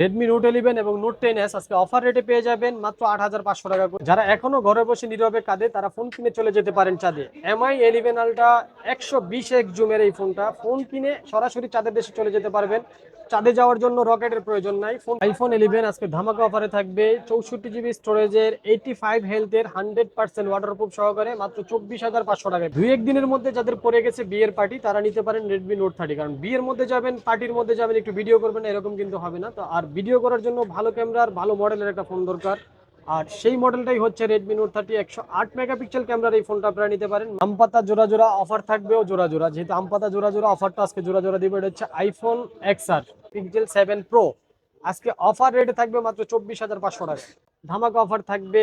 Redmi note eleven এবং note ten S আজকে offer রেটে পেয়ে যাবেন মাত্র আট হাজার পাঁচশো টাকা করে। যারা এখনও ঘরে বসে নীরবে কাঁদে, তারা ফোন কিনে চলে যেতে পারেন চাঁদে। এমআই ইলেভেন আলটা একশো বিশ এক জুমের এই ফোনটা ফোন কিনে সরাসরি চাঁদের দেশে চলে যেতে পারবেন। চাঁদে যাওয়ার জন্য রকেটের প্রয়োজন নাই। ফোন আইফোন ইলেভেন আজকে ধামাকা অফারে থাকবে। চৌষট্টি জিবি স্টোরেজের এইটি ফাইভ হেলথের হান্ড্রেড পার্সেন্ট ওয়াটারপ্রুফ সহকারে মাত্র চব্বিশ হাজার পাঁচশো টাকায়। দুই একদিনের মধ্যে যাদের পড়ে গেছে বিয়ের পার্টি তারা নিতে পারেন রেডমি নোট থার্টি কারণ বিয়ের মধ্যে যাবেন পার্টির মধ্যে যাবেন, একটু ভিডিও করবেন, এরকম কিন্তু হবে না। তো আর ভিডিও করার জন্য ভালো ক্যামেরার ভালো মডেলের একটা ফোন দরকার। আর সেই মডেলটাই হচ্ছে রেডমি নোট থার্টি একশো আট মেগাপিক্সেল ক্যামেরার এই ফোনটা আপনারা নিতে পারেন। আমপাতা জোড়া জোড়া অফার থাকবেও জোড়া জোড়া। যেহেতু আমপাতা জোড়া জোড়া অফারটা আজকে জোড়া জোড়া দিবে, এটা হচ্ছে আইফোন এক্স আর পিক্সেল সেভেন প্রো আজকে অফার রেটে থাকবে মাত্র চব্বিশ হাজার পাঁচশো টাকা। ধামাকা অফার থাকবে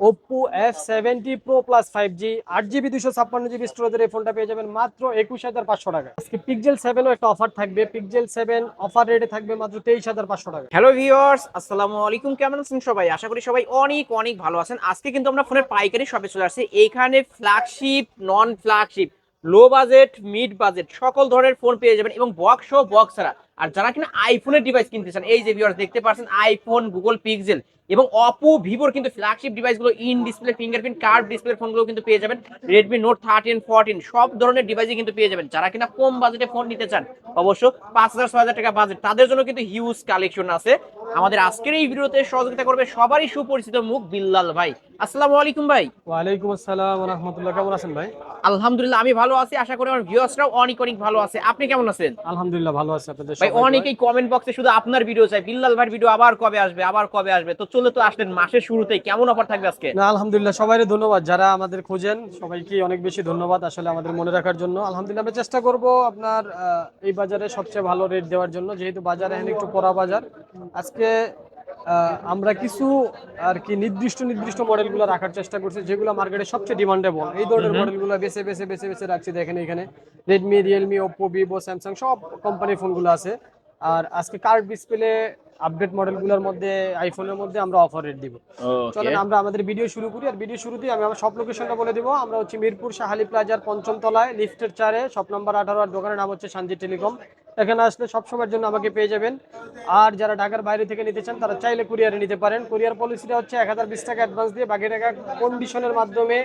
Oppo F seventy pro plus five G আট জিবি দুশো ছাপ্পান্ন জিবি স্টোরেজের এই ফোনটা পেয়ে যাবেন মাত্র একুশ হাজার পাঁচশো টাকা। আজকে পিক্সেল সেভেনও একটা অফার থাকবে। পিক্সেল সেভেন অফার রেটে থাকবে মাত্র তেইশ হাজার পাঁচশো টাকা। হ্যালো ভিউয়ার্স আসসালামু আলাইকুম। কেমন আছেন সবাই? আশা করি সবাই অনেক অনেক ভালো আছেন। আজকে কিন্তু আমরা ফোনের পাইকারি শপে চলে আসছি। এইখানে flagship non flagship low budget mid budget সকল ধরনের ফোন পেয়ে যাবেন এবং বক্স সহ বক্স ছাড়া আর যারা কিনা আইফোনের ডিভাইস কিনতে চান এই যে ভিউয়ার্স দেখতে পাচ্ছেন আইফোন গুগল পিক্সেল এবং অপো ভিভোর কিন্তু ফ্ল্যাগশিপ ডিভাইসগুলো in display fingerprint card display ফোনগুলো কিন্তু পেয়ে যাবেন। রেডমি নোট থার্টিন ফোরটিন সব ধরনের ডিভাইসই কিন্তু পেয়ে যাবেন। যারা কিনা কম বাজেটে ফোন নিতে চান অবশ্য পাঁচ হাজার ছয় হাজার টাকা বাজেট তাদের জন্য কিন্তু হিউজ কালেকশন আছে। আমাদের আজকের এই ভিডিওতে সহযোগিতা করবে সবারই সুপরিচিত মুখ বিল্লাল ভাই। আসসালামু আলাইকুম ভাই। ওয়ালাইকুম আসসালাম রহমতুল্লাহ। কেমন আছেন ভাই? আলহামদুলিল্লাহ আমি ভালো আছি। আশা করি আমার ভিউয়ার্সরাও অনেক অনেক ভালো আছে। আপনি কেমন আছেন? আলহামদুলিল্লাহ ভালো আছে। আপনাদের ভাই অনেকেই কমেন্ট বক্সে শুধু আপনার ভিডিও চাই বিল্লাল ভাইয়ের ভিডিও আবার কবে আসবে আবার কবে আসবে? তো চলে তো আসলেন মাসের শুরুতেই। কেমন অফার থাকবে আজকে? না আলহামদুলিল্লাহ সবাইকে ধন্যবাদ। যারা আমাদের খোঁজেন সবাইকে অনেক বেশি ধন্যবাদ আসলে আমাদের মনে রাখার জন্য। আলহামদুলিল্লাহ আমরা চেষ্টা করব আপনার এই বাজারে সবচেয়ে ভালো রেট দেওয়ার জন্য। যেহেতু বাজারে এখন একটু পড়া বাজার। আজকে আমরা কিছু আর কি নির্দিষ্ট নির্দিষ্ট মডেলগুলো রাখার চেষ্টা করছি যেগুলো মার্কেটে সবচেয়ে ডিমান্ডেবল এই ধরনের মডেলগুলো বেছে বেছে বেছে বেছে রাখছি দেখেন এখানে। Redmi Realme Oppo Vivo Samsung সব কোম্পানির ফোনগুলো আছে। আর আজকে কার্ড ডিসপ্লে আপডেট মডেলগুলোর মধ্যে আইফোনের মধ্যে আমরা অফার রেট দিব। চলেন আমরা আমাদের ভিডিও শুরু করি আর ভিডিও শুরুতেই আমি আমার সব লোকেশনটা বলে দিব। আমরা হচ্ছে মিরপুর শাহালি প্লাজার পঞ্চম তলায় লিফটের চারে শপ নাম্বার আঠারো আর দোকানের নাম হচ্ছে শান্তি টেলিকম। এখানে আসলে সব সময়ের জন্য আমাকে পেয়ে যাবেন। আর যারা ঢাকার বাইরে থেকে নিতে চান তারা চাইলে কুরিয়ারে নিতে পারেন। কুরিয়ার পলিসিটা হচ্ছে এক হাজার বিশ টাকা অ্যাডভান্স দিয়ে বাকি টাকা কন্ডিশনের মাধ্যমে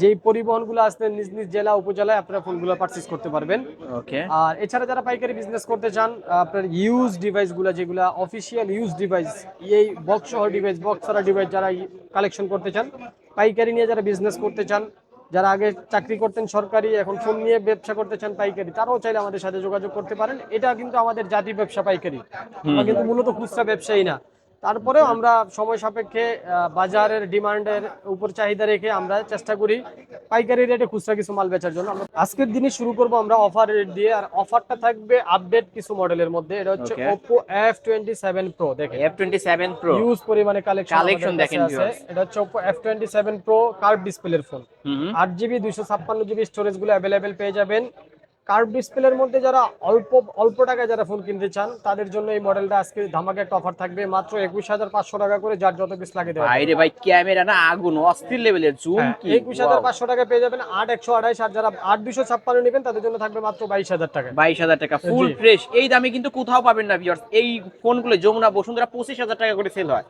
যেই পরিবহনগুলো আসতে নিজ নিজ জেলা উপজেলায় আপনারা ফোনগুলো পারচেস করতে পারবেন। ওকে আর এছাড়া যারা পাইকারি বিজনেস করতে চান আপনার ইউজ ডিভাইসগুলো যেগুলো অফিসিয়াল ইউজ ডিভাইস এই বক্স সহ ডিভাইস বক্স ছাড়া ডিভাইস যারা কালেকশন করতে চান পাইকারি নিয়ে যারা বিজনেস করতে চান যারা আগে চাকরি করতেন সরকারি এখন ফোন নিয়ে ব্যবসা করতে চান পাইকারি তারাও চাইলে আমাদের সাথে যোগাযোগ করতে পারেন। এটা কিন্তু আমাদের জাতি ব্যবসা পাইকারি। কিন্তু মূলত খুচরা ব্যবসায়ী না। তারপরেও আমরা সময় সাপেক্ষে বাজারের ডিমান্ডের উপর চাহিদা রেখে আমরা চেষ্টা করি পাইকারি রেটে খুচরা কিছু মাল বেচার জন্য। আমরা আজকের দিনে শুরু করব আমরা অফার রেট দিয়ে। আর অফারটা থাকবে আপডেট কিছু মডেলের মধ্যে। এটা হচ্ছে. Oppo F27 Pro দেখেন। F twenty seven pro use পরিমাণে কালেকশন Collection দেখেন এটা হচ্ছে Oppo F27 Pro কার্ভ ডিসপ্লের ফোন আট জিবি দুইশো ছাপ্পান্ন জিবি স্টোরেজগুলো অ্যাভেলেবেল পেয়ে যাবেন। কার্ভ ডিসপ্লের মধ্যে যারা অল্প অল্প টাকায় যারা ফোন কিনতে চান তাদের জন্য এই মডেলটা আজকে ধামাকে একটা অফার থাকবে। মাত্র একুশ হাজার পাঁচশো টাকা করে যার যত পিস লাগে দেওয়া ভাই রে ভাই ক্যামেরা না আগুন অস্থির লেভেলের জুম কি? একুশ হাজার পাঁচশো টাকা পেয়ে যাবেন আট একশো আড়াইশ আর যারা আট দুশো ছাপ্পান্ন নেবেন তাদের জন্য থাকবে মাত্র বাইশ হাজার টাকা। বাইশ হাজার টাকা ফুল ফ্রেশ এই দামে কিন্তু কোথাও পাবেন না ভিউয়ার্স এই ফোনগুলো যমুনা বসুন্ধরা পঁচিশ হাজার টাকা করে সেল হয়।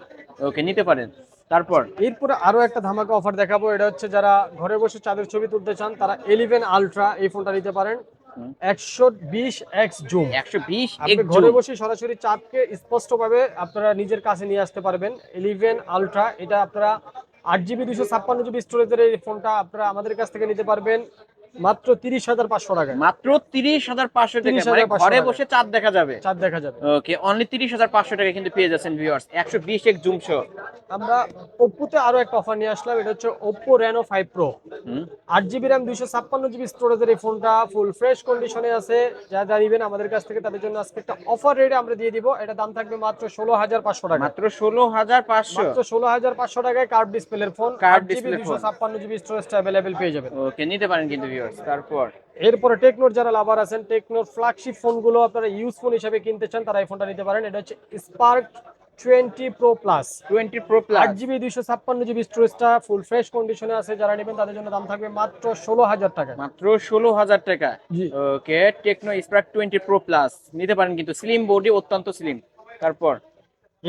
ওকে নিতে পারেন। তারপর? এরপরে আরও একটা ধামাকা অফার দেখাবো এটা হচ্ছে যারা ঘরে বসে চাঁদের ছবি তুলতে চান তারা এলিভেন আলট্রা এই ফোনটা নিতে পারেন। হুম। একশো বিশ এক্স জুম। একশো বিশ আপনি ঘরে বসে সরাসরি চাঁদকে স্পষ্টভাবে আপনারা নিজের কাছে নিয়ে আসতে পারবেন। এলিভেন আলট্রা এটা আপনারা আট জিবি দুশো ছাপ্পান্ন জিবি স্টোরেজের এই ফোনটা আপনারা আমাদের কাছ থেকে নিতে পারবেন। মাত্র তিরিশ হাজার পাঁচশো টাকায় মাত্র তিরিশ হাজার পাঁচশো টাকা মানে ঘরে বসে চাঁদ দেখা যাবে। চাঁদ দেখা যাবে। ওকে অনলি তিরিশ হাজার পাঁচশো টাকা কিন্তু পেয়ে যাচ্ছেন ভিউয়ার্স একশো বিশ এক জুম সহ আমরা ওপ্পোতে আরও একটা অফার নিয়ে আসলাম এটা হচ্ছে স্টোরেজের এই ফোনটা ফুল ফ্রেশ কন্ডিশনে আছে। যা যা নিবেন আমাদের কাছ থেকে তাদের জন্য আজকে একটা অফার রেটে আমরা দিয়ে দিব। এটা দাম থাকবে মাত্র ষোলো হাজার পাঁচশো টাকা। মাত্র ষোলো হাজার পাঁচশো। মাত্র ষোলো হাজার পাঁচশো টাকায় কার্ভ ডিসপ্লের ফোন কার্ভ ডিসপ্লে display দুশো phone। ছাপ্পান্ন জিবি স্টোরেজটা অ্যাভেলেবেল পেয়ে যাবেন। ওকে নিতে পারেন কিন্তু ভিউয়ার্স তারপর? এরপরে টেকনোর যারা লাভার আছেন টেকনোর ফ্ল্যাগশিপ ফোনগুলো আপনারা ইউজ ফোন হিসেবে কিনতে চান তারা এই ফোনটা নিতে পারেন। এটা হচ্ছে Spark twenty pro plus twenty pro আট জিবি দুইশো ছাপ্পান্ন জিবি স্টোরেজটা ফুল ফ্রেশ কন্ডিশনে আছে যারা নেবেন তাদের জন্য দাম থাকবে মাত্র ষোলো হাজার টাকা। মাত্র ষোলো হাজার টাকা। Okay Tecno Spark twenty pro plus নিতে পারেন কিন্তু স্লিম বডি অত্যন্ত স্লিম তারপর?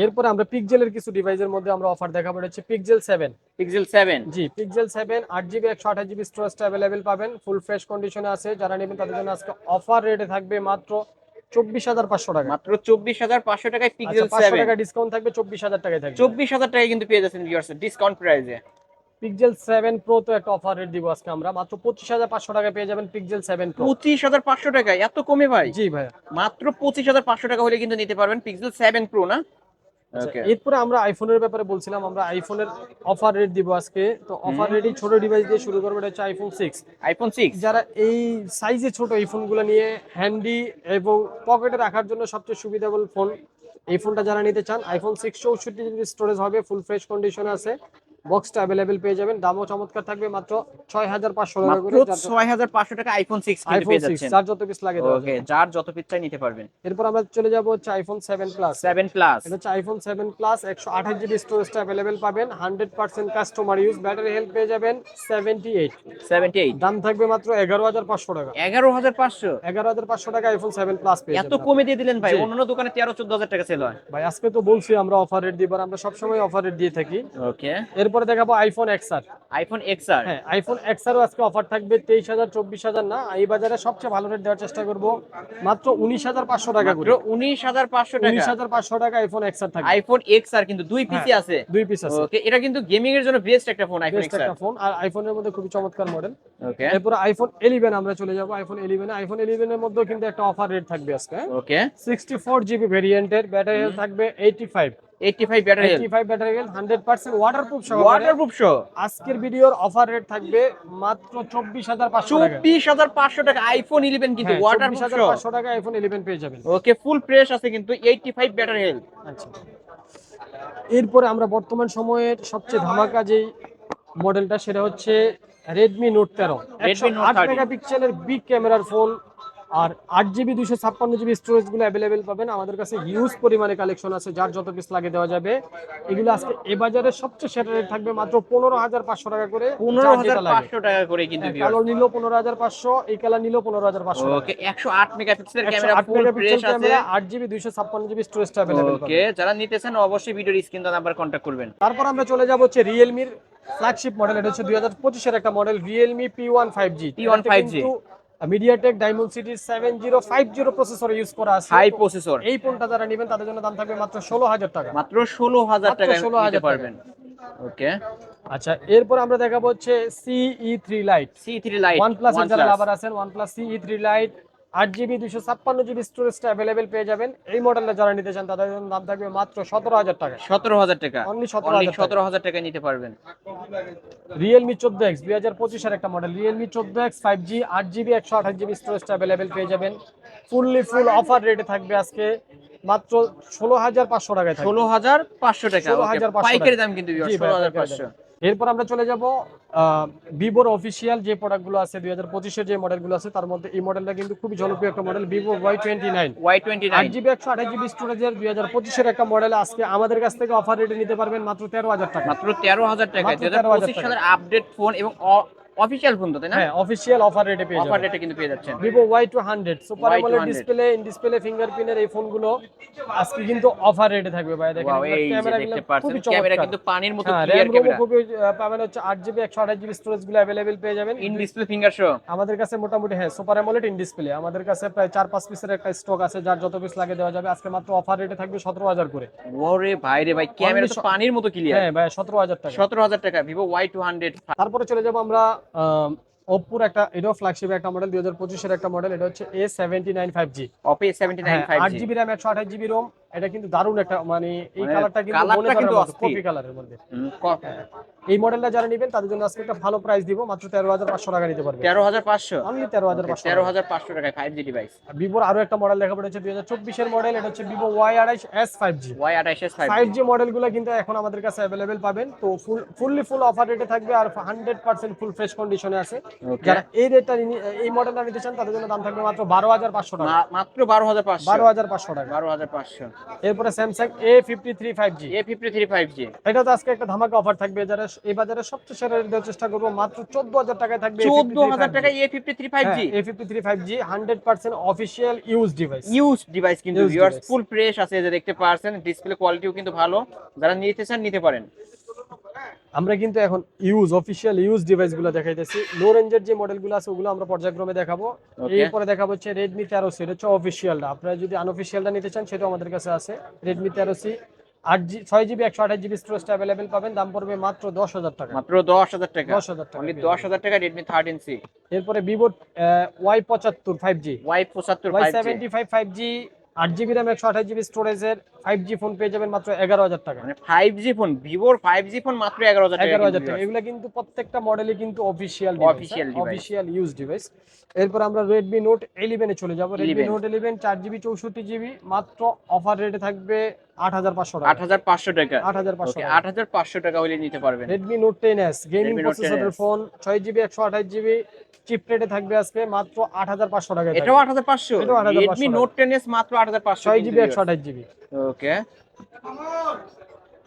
এরপরে আমরা পিকজেলের কিছু ডিভাইসের মধ্যে আমরা অফার দেখাবো। এটা হচ্ছে Pixel seven Pixel seven G Pixel seven আট জিবি একশো আঠাশ জিবি স্টোরেজটা অ্যাভেলেবেল পাবেন। ফুল ফ্রেশ কন্ডিশনে আছে। যারা নেবেন তাদের জন্য আজকে অফার রেটে থাকবে মাত্র চব্বিশ হাজার পাঁচশো টাকা। মাত্র চব্বিশ হাজার পাঁচশো টাকায় পিকজেল আচ্ছা, পাঁচশো সেভেন টাকা ডিসকাউন্ট থাকবে চব্বিশ হাজার টাকায় থাকবে। চব্বিশ হাজার টাকায় কিন্তু পেয়ে যাচ্ছেন ভিউয়ার্স ডিসকাউন্ট প্রাইসে পিকজেল সেভেন প্রো তো একটা অফার রেট দিব আজকে আমরা। মাত্র পঁচিশ হাজার পাঁচশো টাকা পেয়ে যাবেন পিকজেল সেভেন প্রো পঁচিশ হাজার পাঁচশো টাকায়? এত কমে ভাই। জি ভাইয়া। মাত্র পঁচিশ হাজার পাঁচশো টাকা হলে কিন্তু নিতে পারবেন পিকজেল সেভেন প্রো না? এরপরে আমরা আইফোনের ব্যাপারে বলছিলাম আমরা আইফোনের অফার রেট দিব আজকে। তো অফার রেটই ছোট ডিভাইস দিয়ে শুরু করব এটা হচ্ছে আইফোন সিক্স আইফোন সিক্স যারা এই সাইজে ছোট এই ফোনগুলো নিয়ে হ্যান্ডি এবং পকেটে রাখার জন্য সবচেয়ে সুবিধাবল ফোন এই ফোনটা যারা নিতে চান আইফোন সিক্স চৌষট্টি জিবি স্টোরেজ হবে ফুল ফ্রেশ কন্ডিশনে আছে। বক্সটা অ্যাভেলেবেল পেয়ে যাবেন। দামও চমৎকার থাকবে মাত্র ছয় হাজার পাঁচশো টাকা করে মাত্র ছয় হাজার পাঁচশো টাকা আইফোন সিক্স কিন্তু পেয়ে যাচ্ছেন। যার যত পিস লাগে ওকে যার যত পিস চাই নিতে পারবেন। এরপর আমরা চলে যাব হচ্ছে আইফোন প্লাস প্লাস এটা হচ্ছে আইফোন প্লাস একশো আঠাশ জিবি স্টোরেজটা পাবেন। Hundred percent customer use battery health পেয়ে যাবেন সেভেন্টি এইট সেভেন্টি এইট দাম থাকবে মাত্র এগারো হাজার পাঁচশো টাকা। এগারো হাজার পাঁচশো? এগারো হাজার পাঁচশো টাকা আইফোন সেভেন প্লাস পেয়ে এত কমে দিয়ে দিলেন ভাই জি। অন্যান্য দোকানে তেরো চোদ্দ হাজার টাকা সেল হয়। ভাই আজকে তো বলছি আমরা অফার রেট দিবার আমরা সবসময় অফার রেট দিয়ে থাকি। ওকে এরপরে দেখাবো iPhone XR iPhone X R হ্যাঁ আইফোন এক্সআরও আজকে অফার থাকবে তেইশ হাজার চব্বিশ হাজার। না এই বাজারে সবচেয়ে ভালো রেট দেওয়ার চেষ্টা করব। মাত্র উনিশ হাজার পাঁচশো টাকা করে। উনিশ হাজার পাঁচশো উনিশ হাজার পাঁচশো টাকা আইফোন এক্সআর থাকবে। আইফোন এক্স আর কিন্তু দুই পিসি আছে। দুই পিস আছে। এটা কিন্তু গেমিং এর জন্য বেস্ট একটা ফোন আইফোন এক্স আর একটা ফোন আর আইফোনের মধ্যে খুবই চমৎকার মডেল ওকে এরপরে আইফোন ইলেভেন আমরা চলে যাব আইফোন ইলেভেন আইফোন ইলেভেন এর মধ্যেও কিন্তু একটা অফার রেট থাকবে আজকে ওকে সিক্সটি ফোর জিবি ভেরিয়েন্টের ব্যাটারি থাকবে eighty battery battery waterproof waterproof আজকের ভিডিওর অফার রেট থাকবে মাত্র টাকা। আইফোন ইলেভেন কিন্তু হ্যাঁ, ওয়াটারপ্রুফ 24,500 টাকা আইফোন ইলেভেন পেয়ে যাবেন। ওকে ফুল ফ্রেশ আছে কিন্তু এইটটি ফাইভ ব্যাটারি হেলথ আচ্ছা। এরপরে আমরা বর্তমান সময়ের সবচেয়ে ধামাকা যেই মডেলটা সেটা হচ্ছে রেডমি নোট তেরো। Redmi Note আট 13 মেগাপিক্সেলের বিগ ক্যামেরার ফোন আর আট জিবি দুশো ছাপ্পান্ন জিবি স্টোরেজগুলো অ্যাভেলেবেল পাবেন। আমাদের কাছে হিউজ পরিমাণে কালেকশন আছে যার যত পিস লাগে দেওয়া যাবে। এগুলো আজকে এ বাজারে সবচেয়ে সেটা রেট থাকবে মাত্র পনেরো হাজার পাঁচশো টাকা করে। পনেরো হাজার পাঁচশো টাকা করে কিন্তু হ্যাঁ, কালো নিল পনেরো হাজার পাঁচশো এই কালার নিল পনেরো হাজার পাঁচশো একশো আট ক্যামেরা ফুল ফ্রেশ মেগাপিক্সেল আছে। ক্যামেরা আট জিবি দুইশো ছাপ্পান্ন জিবি স্টোরেজটা অ্যাভেলেবেল ওকে যারা নিতেছেন অবশ্যই ভিডিওর স্ক্রিন নাম্বার কন্ট্যাক্ট করবেন। তারপর আমরা চলে যাব হচ্ছে রিয়েলমির ফ্ল্যাগশিপ মডেল এটা হচ্ছে দুই হাজার পঁচিশের একটা model Realme P one five G P1 5G MediaTek Dimensity seven zero five zero processor use করা আছে। হাই প্রসেসর এই ফোনটা যারা নেবেন তাদের জন্য দাম থাকবে মাত্র ষোলো হাজার টাকা। মাত্র ষোলো হাজার টাকা 16,000 হাজার পারবেন। ওকে আচ্ছা এরপর আমরা দেখাবো হচ্ছে CE three lite C three lite OnePlus যারা লাভার আছেন one plus CE three lite আট জিবি দুশো ছাপ্পান্ন জিবি স্টোরেজটা অ্যাভেলেবেল পেয়ে যাবেন। এই মডেলটা যারা নিতে চান তাদের জন্য দাম থাকবে মাত্র সতেরো হাজার টাকা। সতেরো হাজার টাকা। অনলি সতেরো হাজার টাকা। সতেরো হাজার টাকা নিতে পারবেন। রিয়েলমি চোদ্দ এক্স দুই হাজার পঁচিশের একটা মডেল রিয়েলমি চোদ্দ এক্স ফাইভ জি আট জিবি একশো আঠাশ জিবি স্টোরেজটা অ্যাভেলেবেল পেয়ে যাবেন। ফুললি ফুল অফার রেটে থাকবে আজকে মাত্র ষোলো হাজার পাঁচশো টাকায় ষোলো হাজার পাঁচশো টাকা। 16,500 okay, পাইকারি। দাম কিন্তু ষোলো হাজার পাঁচশো। এরপর আমরা চলে যাব ভিভোর অফিসিয়াল যে প্রোডাক্টগুলো আছে দুই হাজার পঁচিশের যে মডেলগুলো আছে তার মধ্যে এই মডেলটা কিন্তু খুবই জনপ্রিয় একটা model Vivo Y twenty nine Y twenty nine GB একশো আঠাশ জিবি স্টোরেজের দুই হাজার পঁচিশের একটা মডেল আজকে আমাদের কাছ থেকে অফার রেটে নিতে পারবেন মাত্র তেরো হাজার টাকা। মাত্র তেরো হাজার টাকা মাত্র হাজার 13,000 পঁচিশ টাকা। সালের আপডেট ফোন এবং অফিসিয়াল ফোন তো তাই না? হ্যাঁ অফিসিয়াল অফার রেটে পেয়ে অফার রেটে কিন্তু পেয়ে যাচ্ছেন। Super AMOLED display in display ফিঙ্গারপ্রিন্টের এই ফোনগুলো আজকে কিন্তু অফার রেটে থাকবে ভাই। দেখেন ক্যামেরা দেখতে পাচ্ছেন ক্যামেরা কিন্তু পানির মতো ক্লিয়ার ক্যামেরা পাবেন হচ্ছে আট জিবি একশো আঠাশ জিবি স্টোরেজগুলো পেয়ে যাবেন। ইন ডিসপ্লে ফিঙ্গার শো আমাদের কাছে মোটামুটি হ্যাঁ সুপার অ্যামোলেড ইন ডিসপ্লে আমাদের কাছে প্রায় চার পাঁচ পিসের একটা স্টক আছে যার যত পিস লাগে দেওয়া যাবে আজকে মাত্র অফার রেটে থাকবে সতেরো হাজার করে। ওরে ভাই রে ভাই ক্যামেরা তো পানির মতো ক্লিয়ার হ্যাঁ ভাই সতেরো হাজার টাকা। সতেরো হাজার টাকা ভিভো ওয়াই টু হান্ড্রেড তারপরে চলে যাব আমরা ওপ্পোর একটা এটাও ফ্ল্যাগশিপ একটা মডেল দুই হাজার পঁচিশের একটা মডেল এটা হচ্ছে A seventy nine five G Oppo seventy nine five আট জিবি র্যাম একশো আঠাশ জিবি রোম এটা কিন্তু দারুণ একটা মানে এই মানে কালারটা কিন্তু colourটা মনে কিন্তু কপি কালারের মধ্যে। এই মডেলটা যারা নেবেন তাদের জন্য আজকে একটা ভালো প্রাইস দিব মাত্র তেরো হাজার পাঁচশো টাকা নিতে পারবে তেরো হাজার পাঁচশো? অনলি তেরো হাজার পাঁচশো তেরো হাজার পাঁচশো টাকায় ফাইভ জি ডিভাইস ভিভোর আরও একটা মডেল দেখা পড়েছে দুই হাজার চব্বিশের মডেল এটা হচ্ছে ভিভো ওয়াই আড়াইশ এস ফাইভ জি ওয়াই আঠাশ এস ফাইভ ফাইভ জি মডেলগুলো কিন্তু এখন আমাদের কাছে অ্যাভেলেবেল পাবেন। তো ফুল ফুললি ফুল অফার রেটে থাকবে আর হান্ড্রেড পার্সেন্ট ফুল ফ্রেশ কন্ডিশনে আছে. যারা এই রেটটা এই মডেলটা নিতে চান তাদের জন্য দাম থাকবে মাত্র বারো হাজার পাঁচশো টাকা। মাত্র বারো হাজার পাঁচশো। বারো হাজার পাঁচশো টাকা। বারো হাজার পাঁচশো। এরপরে Samsung A fifty three five G A fifty three five G এটা তো আজকে একটা ধামাকা অফার থাকবে। যারা এই বাজারে সবচেয়ে সেরা দেওয়ার চেষ্টা করব মাত্র চোদ্দ হাজার টাকায় থাকবে চোদ্দ হাজার টাকা A fifty three five G A fifty three five G hundred percent official use device use device কিন্তু ফুল ফ্রেশ আছে যে দেখতে পারছেন ডিসপ্লে কোয়ালিটিও কিন্তু ভালো। যারা নিতে চান নিতে পারেন। আমরা কিন্তু এখন ইউজ অফিসিয়াল ইউজ ডিভাইসগুলো দেখাইতেছি। লো রেঞ্জের যে মডেলগুলো আছে ওগুলো আমরা পর্যায়ক্রমে দেখাবো। এরপরে দেখাবো হচ্ছে রেডমি তেরো সি এটা হচ্ছে অফিসিয়ালটা আপনারা যদি আনঅফিসিয়ালটা নিতে চান সেটাও আমাদের কাছে আছে। রেডমি তেরো সি আট জি ছয় জিবি একশো আঠাশ জিবি স্টোরেজটা অ্যাভেলেবেল পাবেন। দাম পড়বে মাত্র দশ হাজার টাকা। মাত্র দশ হাজার টাকা? দশ হাজার টাকা দশ হাজার টাকা রেডমি থার্টিন সি এরপরে ভিভো ওয়াই পঁচাত্তর ফাইভ জি ওয়াই পঁচাত্তর Y seventy five five G আট জিবি র্যাম একশো আঠাশ জিবি স্টোরেজের ফাইভ জি ফোন পেয়ে যাবেন মাত্র এগারো হাজার টাকা। মানে ফাইভ জি ফোন ভিভোর ফাইভ জি ফোন মাত্র এগারো হাজার এগারো হাজার টাকা। এগুলো কিন্তু প্রত্যেকটা মডেলে কিন্তু official device। Official use device এরপর আমরা রেডমি নোট ইলেভেনে চলে যাব। রেডমি নোট ইলেভেন চার জিবি চৌষট্টি জিবি মাত্র অফার রেটে থাকবে আট হাজার পাঁচশো টাকা। আট হাজার পাঁচশো টাকা। আট হাজার পাঁচশো আট হাজার পাঁচশো টাকা হলে নিতে পারবেন। Redmi note ten S gaming Redmi Note 10S প্রসেসরের ফোন ছয় জিবি একশো আঠাশ জিবি চিপ রেটে থাকবে আজকে মাত্র আট হাজার পাঁচশো টাকা এটাও আট হাজার পাঁচশো? এটাও 8500 রেডমি নোট টেন এস মাত্র আট হাজার পাঁচশো ছয় জিবি একশো আঠাশ জিবি ওকে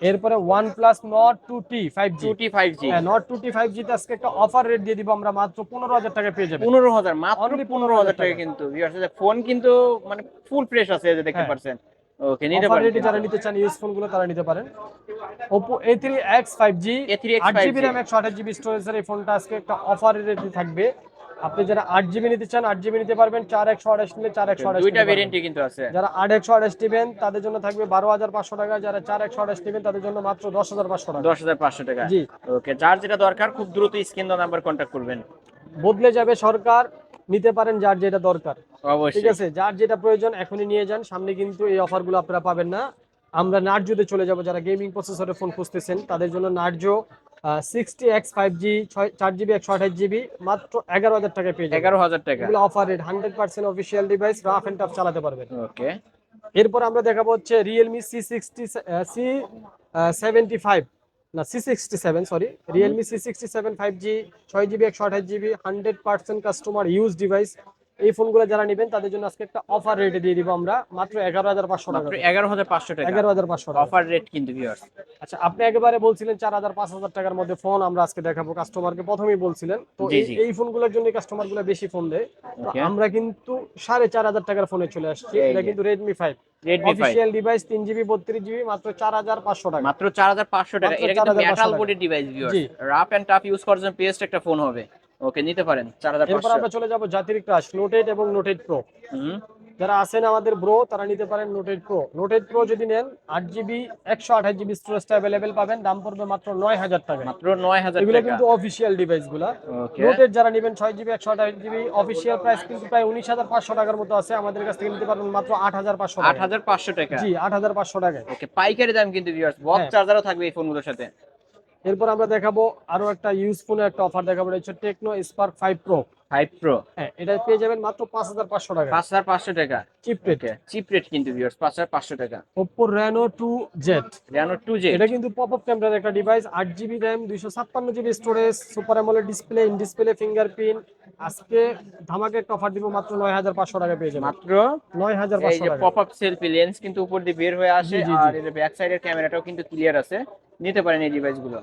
এরপরে OnePlus Nord two T five G T five G Nord two T five জিতে আজকে একটা অফার রেট দিয়ে দিব আমরা মাত্র পনেরো হাজার টাকা পেয়ে যাবেন। পনেরো হাজার মাত্র পনেরো হাজার টাকা। কিন্তু। ফোন কিন্তু মানে ফুল ফ্রেশ আছে যে দেখতে হ্যাঁ। পাচ্ছেন। ওকে নিতে পারেন। রেটে যারা নিতে চান ইউজ ফোনগুলো তারা নিতে পারেন। Oppo A3X 5G A3X আট জিবি 5G র্যাম একশো আঠাশ জিবি স্টোরেজের এই ফোনটা আজকে একটা অফার রেটে থাকবে। আপনি যারা আট জিবি নিতে চান আট জিবি নিতে পারবেন চার একশো আঠাশ নিলে চার একশো আঠাশ দুইটা ভেরিয়েন্টই কিন্তু আছে। যারা আট একশো আঠাশ নেবেন তাদের জন্য থাকবে বারো হাজার পাঁচশো টাকা যারা চার একশো আঠাশ নেবেন তাদের জন্য মাত্র দশ হাজার পাঁচশো টাকা। দশ হাজার পাঁচশো টাকা। জি। ওকে যার যেটা দরকার খুব দ্রুত স্ক্রিন নাম্বার কন্ট্যাক্ট করবেন। বদলে যাবে সরকার নিতে পারেন যার যেটা দরকার। ঠিক আছে যার যেটা প্রয়োজন এখনই নিয়ে যান সামনে কিন্তু এই অফারগুলো আপনারা পাবেন না। আমরা নার্জোতে চলে যাব যারা গেমিং প্রসেসরে ফোন খুঁজতেছেন তাদের জন্য Narzo sixty X five G চার জিবি একশো আঠাশ জিবি মাত্র এগারো হাজার টাকায় পেয়ে এগারো হাজার টাকা। এগুলো offer rate hundred percent official device rough and tough চালাতে পারবেন। ওকে এরপর আমরা দেখাবো হচ্ছে Realme C sixty C seventy five না C sixty seven sorry Realme C sixty seven five G ছয় জিবি একশো আঠাশ GB hundred percent customer use device এই ফোনগুলো যারা নেবেন তাদের জন্য আজকে একটা অফার রেটে দিয়ে দিব আমরা। মাত্র এগারো হাজার পাঁচশো টাকা এগারো হাজার পাঁচশো টাকা। এগারো হাজার পাঁচশো টাকা। অফার রেট কিন্তু ভিউয়ার্স আচ্ছা আপনি একেবারে বলছিলেন চার হাজার পাঁচ হাজার টাকার মধ্যে ফোন আমরা আজকে দেখাবো। কাস্টমারকে প্রথমেই বলছিলেন। তো এই- ফোনগুলোর জন্য কাস্টমারগুলো বেশি ফোন দেয়। তো আমরা কিন্তু সাড়ে চার হাজার টাকার ফোনে চলে আসছি। এটা কিন্তু রেডমি ফাইভ অফিসিয়াল ডিভাইস তিন জিবি বত্রিশ জিবি মাত্র চার হাজার পাঁচশো টাকা। মাত্র চার হাজার পাঁচশো টাকা। মাত্র এটা কিন্তু metal body device viewers. Rough and tough use করার জন্য বেস্ট একটা ফোন হবে। ওকে নিতে পারেন চার হাজার এরপর আমরা চলে যাব জাতির ক্রাশ নোটেড এবং নোটেড প্রো যারা আছেন আমাদের ব্রো তারা নিতে পারেন নোটেড প্রো নোটেড প্রো যদি নেন আট জিবি একশো আঠাশ জিবি স্টোরেজটা অ্যাভেলেবেল পাবেন। দাম পড়বে মাত্র নয় হাজার টাকা মাত্র নয় হাজার এগুলো কিন্তু অফিসিয়াল ডিভাইসগুলা। নোটেড যারা নেবেন ছয় জিবি একশো আঠাশ জিবি অফিসিয়াল প্রাইস কিন্তু প্রায় উনিশ হাজার পাঁচশো টাকার মতো আছে। আমাদের কাছ থেকে নিতে পারবেন মাত্র আট হাজার পাঁচশো আট টাকা হাজার পাঁচশো টাকা। জি আট হাজার পাঁচশো টাকায়। ওকে পাইকারি দাম কিন্তু ভিউয়ার্স বক্স। চার্জারও থাকবে এই ফোনগুলোর সাথে। এরপর আমরা দেখাবো আরও একটা ইউজফুল একটা অফার দেখাবো, এটা হচ্ছে Tecno Spark five pro five pro হ্যাঁ এটা পেয়ে যাবেন মাত্র পাঁচ হাজার পাঁচশো টাকা। পাঁচ হাজার পাঁচশো টাকা। চিপ রেট চিপ রেট কিন্তু ভিউয়ার্স পাঁচ হাজার পাঁচশো টাকা। Oppo Reno two Z Reno two Z এটা কিন্তু পপ আপ ক্যামেরার একটা ডিভাইস আট জিবি র্যাম দুইশো ছাপ্পান্ন GB storage super AMOLED display in display fingerprint আজকে ধামাকে একটা অফার দিব মাত্র নয় হাজার পাঁচশো টাকা পেয়ে যাবেন। মাত্র? নয় হাজার এই পাঁচশো টাকা। পপ আপ সেলফি লেন্স কিন্তু উপর দিয়ে বের হয়ে আসে আর এর ব্যাক সাইডের ক্যামেরাটাও কিন্তু ক্লিয়ার আছে। নিতে পারেন এই ডিভাইসগুলো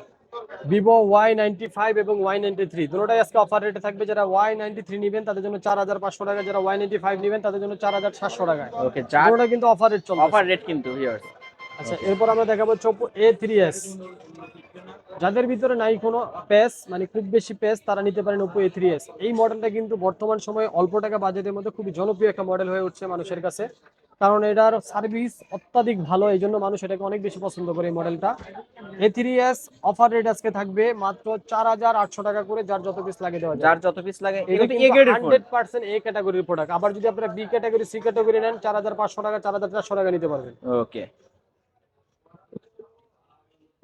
ভিভো ওয়াই নাইনটি ফাইভ এবং ওয়াই নাইনটি থ্রি দুটোটাই আজকে অফার রেটে থাকবে যারা ওয়াই নাইনটি থ্রি নেবেন তাদের জন্য চার হাজার পাঁচশো টাকা যারা ওয়াই নাইনটি ফাইভ নেবেন তাদের জন্য চার হাজার সাতশো টাকা ওকে দুটোটা কিন্তু অফার রেট চলবে অফার রেট কিন্তু আচ্ছা এরপর আমরা দেখাবো চোপো এ থ্রি এস যাদের ভিতরে নাই কোনো পেস মানে খুব বেশি পেস তারা নিতে পারেন ওপো এ থ্রি এস এই মডেলটা কিন্তু বর্তমান সময়ে অল্প টাকা বাজেটের মধ্যে খুবই জনপ্রিয় একটা মডেল হয়ে উঠছে মানুষের কাছে। কারণ এটার সার্ভিস অত্যাধিক ভালো এই জন্য মানুষ এটাকে অনেক বেশি পছন্দ করে এই মডেলটা A three S offer rate আজকে থাকবে মাত্র চার হাজার আটশো টাকা করে যার যত পিস লাগে দেওয়া যার যত পিস লাগে হান্ড্রেড পার্সেন্ট এ ক্যাটাগরির প্রোডাক্ট আবার যদি আপনারা বি ক্যাটাগরি সি ক্যাটাগরি নেন চার হাজার পাঁচশো টাকা চার হাজার চারশো টাকা নিতে পারবেন। ওকে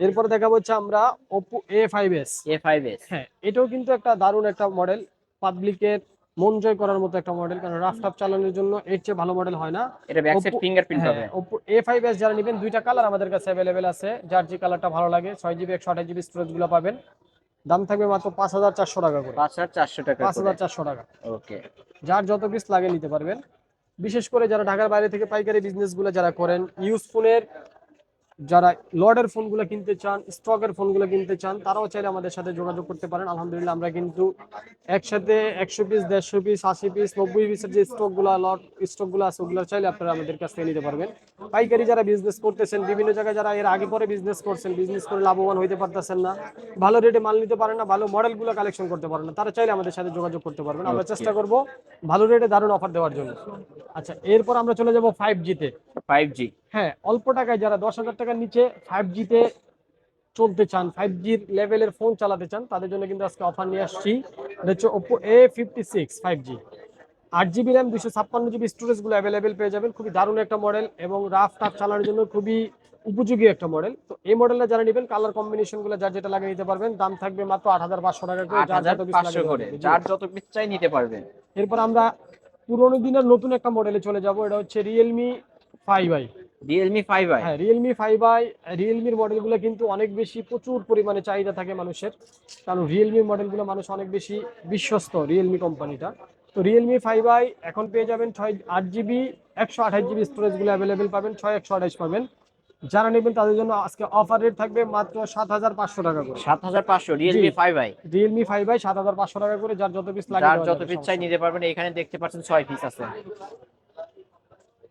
এরপরে দেখাবো হচ্ছে আমরা Oppo A five S A five S হ্যাঁ এটাও কিন্তু একটা দারুণ একটা মডেল পাবলিকের মন জয় করার মতো একটা মডেল কারণ রাফ টাফ চালানোর জন্য এর চেয়ে ভালো মডেল হয় না। এটা ব্যাক সাইড Oppo- ফিঙ্গারপ্রিন্ট হবে। ফাইভ এস যারা নেবেন দুইটা কালার আমাদের কাছে অ্যাভেলেবেল আছে। যার যে কালারটা ভালো লাগে ছয় জিবি একশো আঠাশ জিবি স্টোরেজগুলো পাবেন। দাম থাকবে মাত্র পাঁচ হাজার চারশো টাকা করে। পাঁচ হাজার চারশো টাকা পাঁচ হাজার চারশো টাকা। ওকে যার যত পিস লাগে নিতে পারবেন। বিশেষ করে যারা ঢাকার বাইরে থেকে পাইকারি বিজনেসগুলো যারা করেন ইউজ ফোনের যারা লর্ডের ফোনগুলো কিনতে চান স্টকের ফোনগুলো কিনতে চান তারাও চাইলে আমাদের সাথে যোগাযোগ করতে পারেন। আলহামদুলিল্লাহ আমরা কিন্তু একসাথে একশো পিস দেড়শো পিস আশি পিস নব্বই পিসের যে স্টকগুলো লট স্টকগুলো আছে ওগুলো চাইলে আপনারা আমাদের কাছ থেকে নিতে পারবেন। পাইকারি যারা বিজনেস করতেছেন বিভিন্ন জায়গায় যারা এর আগে পরে বিজনেস করছেন বিজনেস করে লাভবান হইতে পারতেছেন না ভালো রেটে মাল নিতে পারেন না ভালো মডেলগুলো কালেকশন করতে পারেন না তারা চাইলে আমাদের সাথে যোগাযোগ করতে পারবেন। আমরা চেষ্টা করব ভালো রেটে দারুণ অফার দেওয়ার জন্য। আচ্ছা এরপর আমরা চলে যাব ফাইভ জিতে ফাইভ জি হ্যাঁ অল্প টাকায় যারা দশ হাজার টাকার নিচে ফাইভ জিতে চলতে চান ফাইভ জির লেভেলের ফোন চালাতে চান তাদের জন্য কিন্তু আজকে অফার নিয়ে আসছি। এটা হচ্ছে Oppo A fifty six five G আট জিবি র্যাম দুশো ছাপ্পান্ন জিবি স্টোরেজগুলো অ্যাভেলেবেল পেয়ে যাবেন। খুবই দারুণ একটা মডেল এবং রাফ টাফ চালানোর জন্য খুবই উপযোগী একটা মডেল তো এই মডেলটা যারা নেবেন কালার কম্বিনেশনগুলো যার যেটা লাগিয়ে নিতে পারবেন। দাম থাকবে মাত্র আট হাজার পাঁচশো টাকা করে যার যত করে। যার যত পিস চাই নিতে পারবেন। এরপর আমরা পুরোনো দিনের নতুন একটা মডেলে চলে যাব। এটা হচ্ছে Realme five i Realme five i হ্যাঁ রিয়েলমি ফাইভ আই রিয়েলমির মডেলগুলো কিন্তু অনেক বেশি প্রচুর পরিমাণে চাহিদা থাকে মানুষের। কারণ রিয়েলমি মডেলগুলো মানুষ অনেক বেশি বিশ্বস্ত রিয়েলমি কোম্পানিটা তো রিয়েলমি ফাইভ আই এখন পেয়ে যাবেন ছয় আট জিবি একশো আঠাশ জিবি স্টোরেজগুলো অ্যাভেলেবেল পাবেন ছয় একশো আঠাশ পাবেন। যারা নেবেন তাদের জন্য আজকে অফার রেট থাকবে মাত্র সাত হাজার পাঁচশো টাকা করে। সাত হাজার পাঁচশো Realme five i Realme five i সাত হাজার পাঁচশো টাকা করে যার যত পিস লাগে যত পিস চাই নিতে পারবেন এখানে দেখতে পাচ্ছেন ছয় পিস আছে।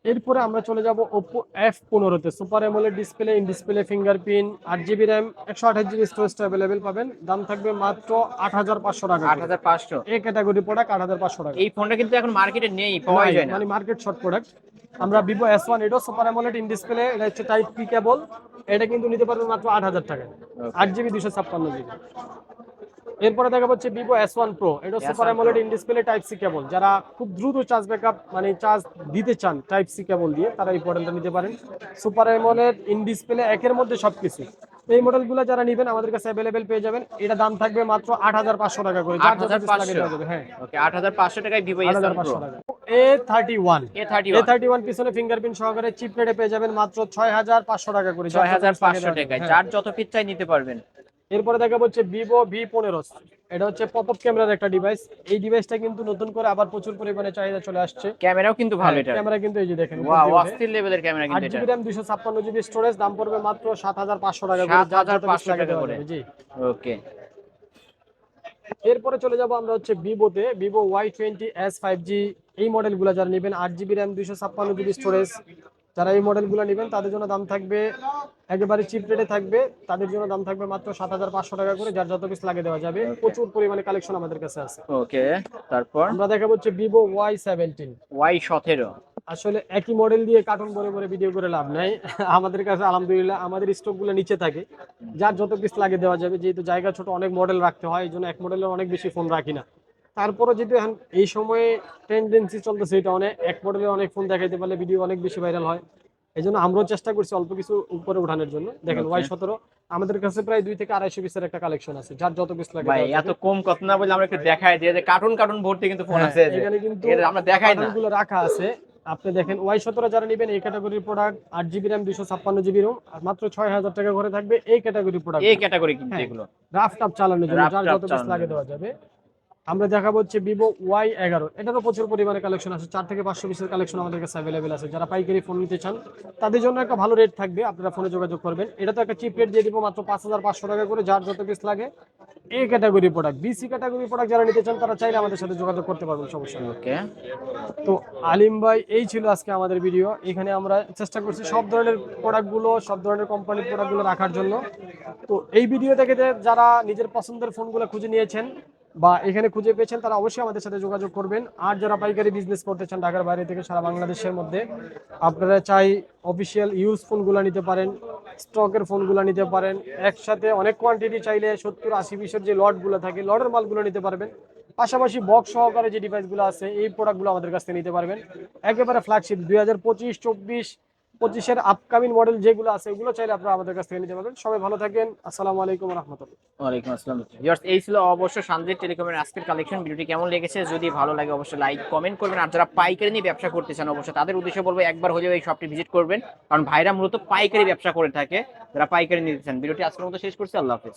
এরপরে আমরা চলে যাব ওপো এফ পনেরোতে super AMOLED display in display fingerprint আট জিবি র্যাম একশো আঠাশ জিবি স্টোরেজটা অ্যাভেলেবেল পাবেন। দাম থাকবে মাত্র আট হাজার পাঁচশো টাকা আট হাজার পাঁচশো। এই ক্যাটাগরি প্রোডাক্ট আট হাজার পাঁচশো টাকা। এই ফোনটা কিন্তু এখন মার্কেটে নেই পাওয়া যায় মানে মার্কেট শর্ট প্রোডাক্ট আমরা ভিভো এস ওয়ান এটাও সুপার অ্যামোলেড ইন ডিসপ্লে এটা হচ্ছে টাইপ পি কেবল এটা কিন্তু নিতে পারবেন মাত্র আট হাজার টাকা আট জিবি দুশো ছাপ্পান্ন জিবি এরপরে দেখা যাচ্ছে ভিভো এস ওয়ান প্রো এটা super AMOLED in display type C cable যারা খুব দ্রুত চার্জ ব্যাকআপ মানে চার্জ দিতে চান টাইপ সি কেবল দিয়ে তারা এই মডেলটা নিতে পারেন। সুপার অ্যামোলেড ইন ডিসপ্লে একের মধ্যে সবকিছু। এই মডেলগুলো যারা নেবেন আমাদের কাছে অ্যাভেলেবেল পেয়ে যাবেন। এটা দাম থাকবে মাত্র আট হাজার পাঁচশো টাকা করে। যার যত piece লাগে 8500 দেওয়া যাবে, হ্যাঁ। ওকে আট হাজার পাঁচশো টাকায় ভিভো এস হাজার pro A thirty one A thirty one পিছনে ফিঙ্গারপ্রিন্ট সহকারে চিপ রেটে পেয়ে যাবেন মাত্র ছয় হাজার পাঁচশো টাকা করে। ছয় হাজার পাঁচশো টাকায়। যার যত পিস চাই নিতে পারবেন। এরপরে দেখা হচ্ছে ভিভো ভি পনেরো। এটা হচ্ছে পপ আপ ক্যামেরার একটা ডিভাইস এই ডিভাইসটা কিন্তু নতুন করে আবার প্রচুর পরিমাণে চাহিদা চলে আসছে। ক্যামেরাও কিন্তু ভালো এটা। ক্যামেরা কিন্তু এই যে দেখেন ওয়াও অস্থির লেভেলের ক্যামেরা কিন্তু এটা। জিবি র্যাম দুশো ছাপ্পান্ন জিবি স্টোরেজ দাম পড়বে মাত্র সাত হাজার পাঁচশো টাকা করে, যার যত piece 7,500 টাকা করে। জি। ওকে এরপরে চলে যাব আমরা হচ্ছে ভিভোতে Vivo Y twenty S five G এই মডেলগুলো যারা নেবেন আট জিবি র্যাম দুইশো ছাপ্পান্ন জিবি স্টোরেজ যারা এই মডেলগুলো নেবেন তাদের জন্য দাম থাকবে একেবারে চিপ রেটে থাকবে। তাদের জন্য দাম থাকবে মাত্র সাত হাজার পাঁচশো টাকা করে যার যত পিস লাগে দেওয়া যাবে। প্রচুর পরিমাণে কালেকশন আমাদের কাছে আছে। ওকে তারপর? আমরা দেখাবো হচ্ছে ভিভো ওয়াই সেভেন্টিন ওয়াই সতেরো। আসলে একই মডেল দিয়ে কার্টুন ভরে ভরে ভিডিও করে লাভ নাই। আমাদের কাছে আলহামদুলিল্লাহ আমাদের স্টকগুলো নিচে থাকে। যার যত পিস লাগে দেওয়া যাবে যেহেতু জায়গা ছোট অনেক মডেল রাখতে হয় এই জন্য এক মডেলের অনেক বেশি ফোন রাখি না। তারপরে যেহেতু এখন এই সময়ে টেন্ডেন্সি চলতেছে এটা অনেক এক মডেলের অনেক ফোন দেখাইতে পারলে ভিডিও অনেক বেশি ভাইরাল হয়। এই জন্য আমরাও চেষ্টা করছি অল্প কিছু উপরে উঠানোর জন্য। দেখেন ওয়াই সতেরো আমাদের কাছে প্রায় দুই থেকে আড়াইশো পিসের একটা কালেকশন আছে যার যত পিস লাগে ভাই এত কম কথা না বলে আমরা একটু দেখাই দিই যে কার্টুন কার্টুন ভর্তি কিন্তু ফোন হ্যাঁ, আছে এখানে কিন্তু আমরা দেখাই না। গুলো রাখা আছে। আপনি দেখেন ওয়াই সতেরো যারা নেবেন এই ক্যাটাগরির প্রোডাক্ট আট জিবি র্যাম দুশো ছাপ্পান্ন জিবি রোম আর মাত্র ছয় হাজার টাকা করে থাকবে এই ক্যাটাগরির প্রোডাক্ট এই ক্যাটাগরি কিন্তু হ্যাঁ। এগুলো। রাফ টাপ চালানোর জন্য যার যত পিস লাগে দেওয়া যাবে। আমরা দেখাবো হচ্ছে ভিভো ওয়াই এগারো। এটারও প্রচুর পরিমাণে কালেকশন আছে। চার থেকে পাঁচশো পিসের কালেকশন আমাদের কাছে অ্যাভেলেবেল আছে। যারা পাইকারি ফোন নিতে চান তাদের জন্য একটা ভালো রেট থাকবে। আপনারা ফোনে যোগাযোগ করবেন। এটা তো একটা চিপ রেট দিয়ে দিব মাত্র পাঁচ হাজার পাঁচশো টাকা করে যার যত পিস লাগে। এই category product BC category product যারা নিতে চান তারা চাইলে আমাদের সাথে যোগাযোগ করতে পারবেন সমস্যা ওকে তো আলিম ভাই এই ছিল আজকে আমাদের ভিডিও এখানে আমরা চেষ্টা করছি সব ধরনের প্রোডাক্টগুলো সব ধরনের কোম্পানির প্রোডাক্টগুলো রাখার জন্য। তো এই ভিডিও থেকে যারা নিজের পছন্দের ফোনগুলো খুঁজে নিয়েছেন বা এখানে খুঁজে পেয়েছেন, তারা অবশ্যই আমাদের সাথে যোগাযোগ করবেন। আর যারা পাইকারি বিজনেস করতে চান ঢাকার বাইরে থেকে সারা বাংলাদেশের মধ্যে, আপনারা চাই অফিসিয়াল ইউজ ফোনগুলো নিতে পারেন স্টকের ফোনগুলো নিতে পারেন। একসাথে অনেক কোয়ান্টিটি চাইলে সত্তর, আশি পিসের যে লটগুলো থাকে, লটের মালগুলো নিতে পারবেন। পাশাপাশি বক্স সহকারে যে ডিভাইসগুলো আছে, এই প্রোডাক্টগুলো আমাদের কাছ থেকে নিতে পারবেন। একেবারে ফ্ল্যাগশিপ দুই হাজার পঁচিশ, চব্বিশ পঁচিশের আপকামিং মডেল যেগুলো আছে, ওগুলো চাইলে আপনারা আমাদের কাছ থেকে নিতে পারবেন। সবাই ভালো থাকেন। আসসালামু আলাইকুম রহমতুল্লাহ। ওয়ালাইকুম আসসালাম। এই ছিল অবশ্য শান্তির টেলিকমের আজকের কালেকশন ভিডিওটি কেমন লেগেছে, যদি ভালো লাগে অবশ্যই লাইক কমেন্ট করবেন। আর যারা পাইকারি নিয়ে ব্যবসা করতে চান, অবশ্যই তাদের উদ্দেশ্যে বলব, একবার হলেও এই শপটি ভিজিট করবেন। কারণ ভাইরা মূলত পাইকারি ব্যবসা করে থাকে, যারা পাইকারি নিতে চান। ভিডিওটি আজকের মতো শেষ করছি। আল্লাহ হাফেজ।